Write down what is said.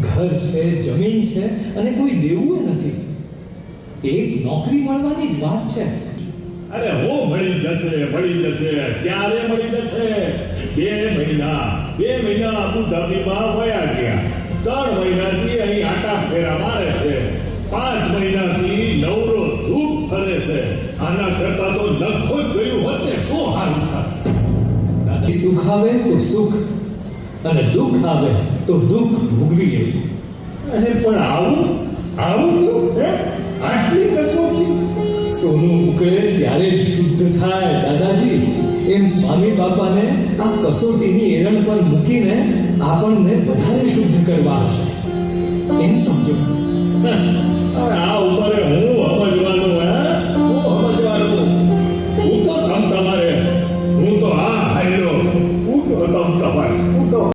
ઘર છે, જમીન છે, અને કોઈ દેવું નથી. એક નોકરી મળવાની જ વાત છે. અરે હો, મળી જશે મળી જશે. ક્યારે મળી જશે? બે મહિના બે મહિના અબુ ધાબીમાં વયા ગયા. ત્રણ મહિનાથી અહીં આટા ફેરા મારે છે. પાંચ મહિનાથી નવરો ધૂપ ફરે છે. આના કરતા તો લખો જ ગયું હોત ને, શું હારું થાય? સુખ આવે તો સુખ, અને દુઃખ આવે તો દુઃખ ભોગવી લેવું અને પણ આવું? આવું તો આટલી કસોટી? સોનું ઉકળે ત્યારે શુદ્ધ થાય, દાદાજી. એમ સ્વામી બાપાને આ કસોટીની એરણ પર મૂકીને આપણને વધારે શુદ્ધ કરવા હશે. એમ સમજો. આ